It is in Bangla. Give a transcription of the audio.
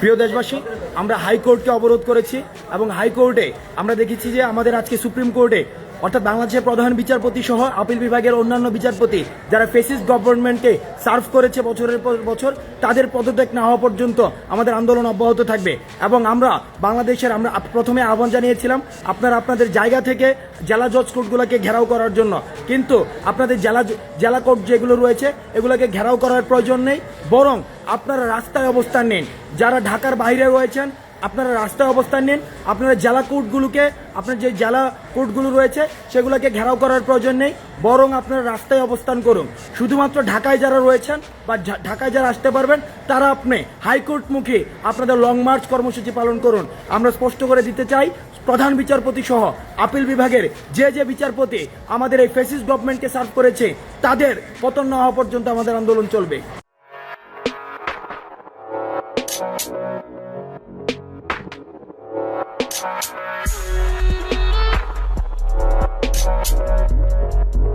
প্রিয় দেশবাসী, আমরা হাইকোর্টকে অবরোধ করেছি এবং হাইকোর্টে আমরা দেখেছি যে আমাদের আজকে সুপ্রিম কোর্টে অর্থাৎ বাংলাদেশের প্রধান বিচারপতি সহ আপিল বিভাগের অন্যান্য বিচারপতি যারা ফেসিস গভর্নমেন্টকে সার্ভ করেছে বছরের পর বছর, তাদের পদত্যাগ না হওয়া পর্যন্ত আমাদের আন্দোলন অব্যাহত থাকবে। এবং আমরা বাংলাদেশের আমরা প্রথমে আহ্বান জানিয়েছিলাম আপনারা আপনাদের জায়গা থেকে জেলা জজ কোর্টগুলোকে ঘেরাও করার জন্য। কিন্তু আপনাদের জেলা জেলা কোর্ট যেগুলো রয়েছে, এগুলোকে ঘেরাও করার প্রয়োজন নেই। বরং আপনারা রাস্তায় অবস্থান নিন। যারা ঢাকার বাইরে রয়েছেন আপনারা রাস্তায় অবস্থান নিন, আপনারা জেলা কোর্টগুলোকে আপনার যে জেলা কোর্টগুলো রয়েছে, সেগুলোকে ঘেরাও করার প্রয়োজন নেই, বরং আপনারা রাস্তায় অবস্থান করুন। শুধুমাত্র ঢাকায় যারা রয়েছেন বা ঢাকায় যারা আসতে পারবেন, তারা আপনি হাইকোর্টমুখী আপনাদের লং মার্চ কর্মসূচি পালন করুন। আমরা স্পষ্ট করে দিতে চাই, প্রধান বিচারপতি সহ আপিল বিভাগের যে যে বিচারপতি আমাদের এই ফেসিস গভর্নমেন্টকে সার্ভ করেছে, তাদের পতন না হওয়া পর্যন্ত আমাদের আন্দোলন চলবে। you